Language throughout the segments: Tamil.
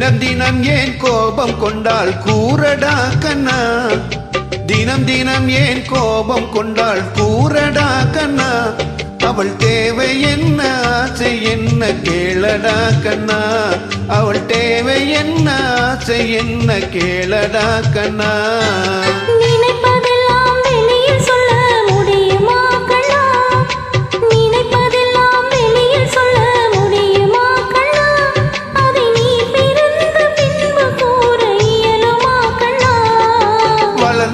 தினம் தினம் ஏன் கோபம் கொண்டாள் கூறடா கண்ணா? தினம் தினம் ஏன் கோபம் கொண்டாள் கூறடா கண்ணா? அவள் தேவை என்ன? ஆசை என்ன? கேளடா கண்ணா. அவள் தேவை என்ன? ஆசை என்ன? கேளடா கண்ணா.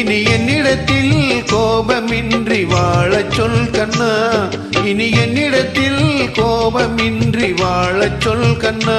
இனி என்னிடத்தில் கோபமின்றி வாழச் சொல் கண்ணா. இனி என்னிடத்தில் கோபமின்றி வாழச் சொல் கண்ணா.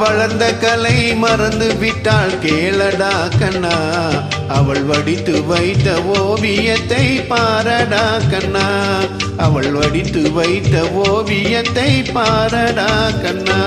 வளர்ந்த கலை மறந்து விட்டாள் கேளடா கண்ணா. அவள் வடித்து வைத்த ஓவியத்தை பாரடா கண்ணா. அவள் வடித்து வைத்த ஓவியத்தை பாரடா கண்ணா.